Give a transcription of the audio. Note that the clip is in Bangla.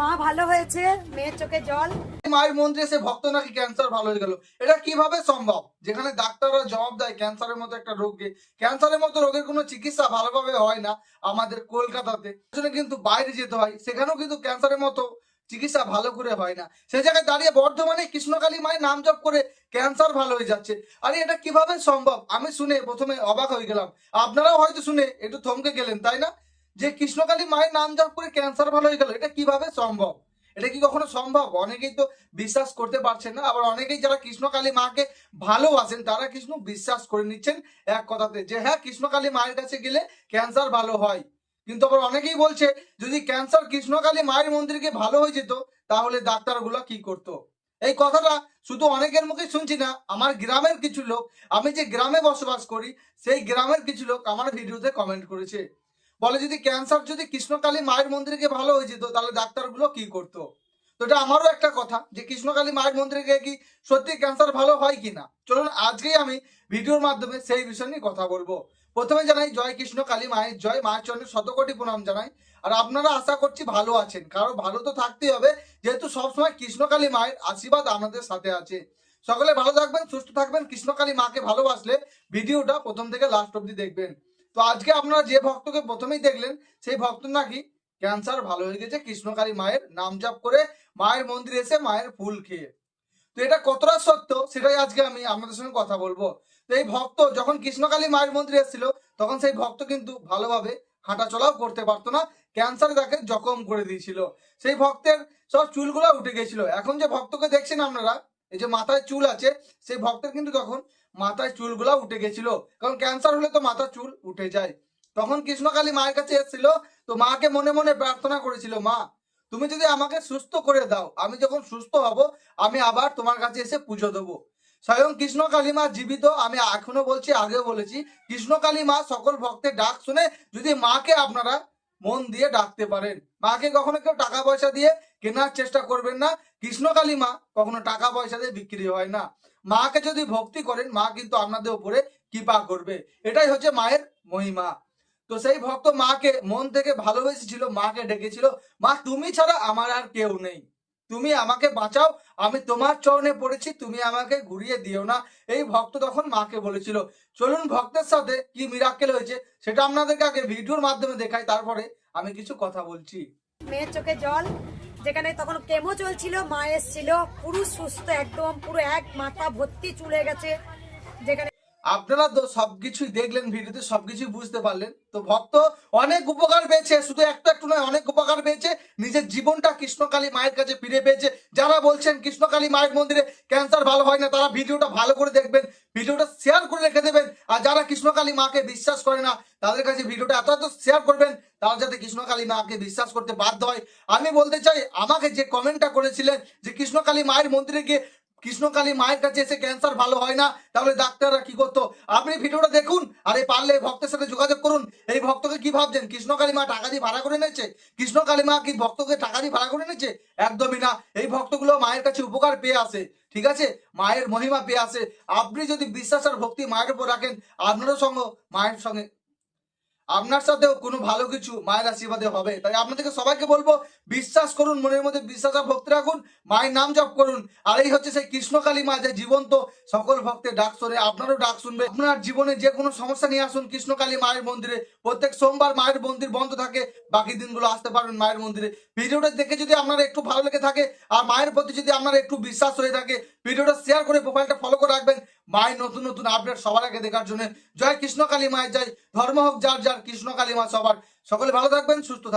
মা ভালো হয়েছে, মেয়ের চোখে জল। মায়ের মন্দিরে এসে ভক্ত নাকি ক্যান্সার ভালো হয়ে গেল। এটা কীভাবে সম্ভব? যেখানে ডাক্তাররা জবাব দেয় ক্যান্সারের মতো একটা রোগকে ক্যান্সারের মতো রোগের কোনো চিকিৎসা ভালোভাবে হয় না আমাদের কলকাতাতে। সেজন্য কিন্তু বাইরে যেতে হয়, সেখানেও কিন্তু ক্যান্সারের মতো চিকিৎসা ভালো করে হয় না। সেই জায়গায় দাঁড়িয়ে বর্ধমানে কৃষ্ণকালী মায়ের নাম জপ করে ক্যান্সার ভালো হয়ে যাচ্ছে। আরে, এটা কীভাবে সম্ভব? আমি শুনে প্রথমে অবাক হয়ে গেলাম। আপনারাও হয়তো শুনে একটু থমকে গেলেন, তাই না? যে কৃষ্ণকালী মায়ের নাম জপ করে ক্যান্সার ভালো হয়ে গেল, এটা কীভাবে সম্ভব? এটা কি কখনো সম্ভব? অনেকেই তো বিশ্বাস করতে পারছেন না, আবার অনেকেই যারা কৃষ্ণকালী মাকে ভালোবাসেন, তারা কৃষ্ণ বিশ্বাস করে নিচ্ছেন এক কথাতে যে হ্যাঁ কৃষ্ণকালী মায়ের কাছে গেলে ক্যান্সার ভালো হয়। কিন্তু আবার অনেকেই বলছে, যদি ক্যান্সার কৃষ্ণকালী মায়ের মন্দিরকে ভালো হয়ে যেত, তাহলে ডাক্তারগুলো কি করতো? এই কথাটা শুধু অনেকের মুখে শুনছি না, আমার গ্রামের কিছু লোক, আমি যে গ্রামে বসবাস করি, সেই গ্রামের কিছু লোক আমার ভিডিওতে কমেন্ট করেছে। বলে যদি ক্যান্সার যদি কৃষ্ণকালী মায়ের মন্দিরকে ভালো হয়ে যেত, তাহলে ডাক্তারগুলো কি করতো? তো এটা আমারও একটা কথা যে কৃষ্ণকালী মায়ের মন্দিরে গিয়ে কি সত্যি ক্যান্সার ভালো হয় কি না চলুন আজকেই আমি ভিডিওর মাধ্যমে সেই বিষয় নিয়ে কথা বলব। প্রথমে জানাই, জয় কৃষ্ণ কালী মায়ের, জয় মায়ের চরণে শতকোটি প্রণাম জানাই। আর আপনারা আশা করছি ভালো আছেন। কারণ ভালো তো থাকতেই হবে, যেহেতু সবসময় কৃষ্ণকালী মায়ের আশীর্বাদ আমাদের সাথে আছে। সকলে ভালো থাকবেন, সুস্থ থাকবেন। কৃষ্ণকালী মাকে ভালোবাসলে ভিডিওটা প্রথম থেকে লাস্ট অব্দি দেখবেন। তো আজকে আপনারা যে ভক্তকে প্রথমেই দেখলেন, সেই ভক্ত নাকি ক্যান্সার ভালো হয়ে গেছে, কৃষ্ণকালী মায়ের নাম জাপ করে মায়ের মন্দিরে এসে মায়ের ফুল খেয়ে। তো এটা কতটা সত্য? সেটাই আজকে আমি আপনাদের সঙ্গে কথা বলব। তো এই ভক্ত যখন কৃষ্ণকালী মায়ের মন্দিরে এসেছিল, তখন সেই ভক্ত কিন্তু ভালোভাবে হাঁটা চলাও করতে পারতো না ক্যান্সার তাকে জখম করে দিয়েছিল। সেই ভক্তের সব চুলগুলো উঠে গেছিল। এখন যে ভক্তকে দেখছেন আপনারা, এই যে মাথায় চুল আছে, সেই ভক্তের কিন্তু তখন মাথায় চুলগুলা উঠে গেছিল। কারণ ক্যান্সার হলে তো মাথার চুল উঠে যায়। তখন কৃষ্ণকালী মায়ের কাছে এসেছিল, তো মাকে মনে মনে প্রার্থনা করেছিল, মা, তুমি যদি আমাকে সুস্থ করে দাও, আমি যখন সুস্থ হব, আমি আবার তোমার কাছে এসে পুজো দেবো। স্বয়ং কৃষ্ণ কালী মা জীবিত, আমি এখনও বলছি, আগেও বলেছি কৃষ্ণ কালী মা সকল ভক্তের ডাক শুনে যদি মাকে আপনারা মন দিয়ে ডাকতে পারেন, মাকে কখনো কেউ টাকা পয়সা দিয়ে কেনার চেষ্টা করবেন না, কৃষ্ণকালী মা কখনো টাকা পয়সা দিয়ে বিক্রি হয় না। মাকে যদি ভক্তি করেন, মা কিন্তু আপনাদের উপরে কৃপা করবে। এটাই হচ্ছে মায়ের মহিমা। তো সেই ভক্ত মাকে মন থেকে ভালোবেসেছিল, মাকে ডেকেছিল, মা, তুমি ছাড়া আমার আর কেউ নেই। তুমি আমাকে বাঁচাও, আমি তোমার চরণে পড়েছি, তুমি আমাকে ঘুরিয়ে দিও না। এই ভক্ত তখন মাকে বলেছিল, চলুন ভক্তের সাথে কি মিরাক্কেল হয়েছে, সেটা আপনাদেরকে আগে ভিডিওর মাধ্যমে দেখাই, তারপরে আমি কিছু কথা বলছি। মেয়ের চোখে জল যেখানে তখন কেমো চলছিল, মা এসছিল, পুরো সুস্থ একদম, পুরো এক মাথা ভর্তি চুলে গেছে। যেখানে আপনারা তো সবকিছুই দেখলেন ভিডিওতে, সবকিছুই বুঝতে পারলেন। তো ভক্ত অনেক উপকার পেয়েছে, শুধু একটা একটু নয়, অনেক উপকার পেয়েছে। নিজের জীবনটা কৃষ্ণকালী মায়ের কাছে ফিরে পেয়েছে। যারা বলছেন কৃষ্ণকালী মায়ের মন্দিরে ক্যান্সার ভালো হয় না, তারা ভিডিওটা ভালো করে দেখবেন, ভিডিওটা শেয়ার করে রেখে দেবেন। আর যারা কৃষ্ণকালী মাকে বিশ্বাস করে না, তাদের কাছে ভিডিওটা এত এত শেয়ার করবেন তারা যাতে কৃষ্ণকালী মাকে বিশ্বাস করতে বাধ্য হয়। আমি বলতে চাই, আমাকে যে কমেন্টটা করেছিলেন যে কৃষ্ণকালী মায়ের মন্দিরে গিয়ে কৃষ্ণকালী মায়ের কাছে এসে ক্যান্সার ভালো হয় না, তাহলে ডাক্তাররা কি করতো? আপনি ভিডিওটা দেখুন, আরে পারলে ভক্তের সাথে যোগাযোগ করুন। এই ভক্তকে কি ভাবছেন? কৃষ্ণকালী মা টাকা দিয়ে ভাড়া করে নিয়েছে কৃষ্ণকালী মা কি ভক্তকে টাকা দিয়ে ভাড়া করে নিয়েছে একদমই না। এই ভক্তগুলো মায়ের কাছে উপকার পেয়ে আসে, ঠিক আছে? মায়ের মহিমা পেয়ে আসে। আপনি যদি বিশ্বাস আর ভক্তি মায়ের উপর রাখেন, আপনারও সঙ্গে, মায়ের সঙ্গে আপনার সাথেও কোনো ভালো কিছু মায়ের আশীর্বাদে হবে। তাই আপনাদেরকে সবাইকে বলব, বিশ্বাস করুন, মনের মধ্যে বিশ্বাস আর ভক্তি রাখুন, মায়ের নাম জপ করুন। আর এই হচ্ছে সেই কৃষ্ণকালী মা, যে জীবন্ত সকল ভক্তের ডাক শোনে, আপনারও ডাক শুনবে। আপনার জীবনে যে কোনো সমস্যা নিয়ে আসুন, কৃষ্ণকালী মায়ের মন্দিরে। প্রত্যেক সোমবার মায়ের মন্দির বন্ধ থাকে, বাকি দিনগুলো আসতে পারবেন মায়ের মন্দিরে। ভিডিওটা দেখে যদি আপনার একটু ভালো লেগে থাকে, আর মায়ের প্রতি যদি আপনার একটু বিশ্বাস হয়ে থাকে, ভিডিওটা শেয়ার করে প্রোফাইলটা ফলো করে রাখবেন। মায়ের নতুন নতুন আপডেট সবার আগে দেখার জন্য জয় কৃষ্ণকালী মায়ের জয়। ধর্ম হোক, যার যার, কৃষ্ণকালী মা সবার। সকলে ভালো থাকবেন, সুস্থ থাকবেন।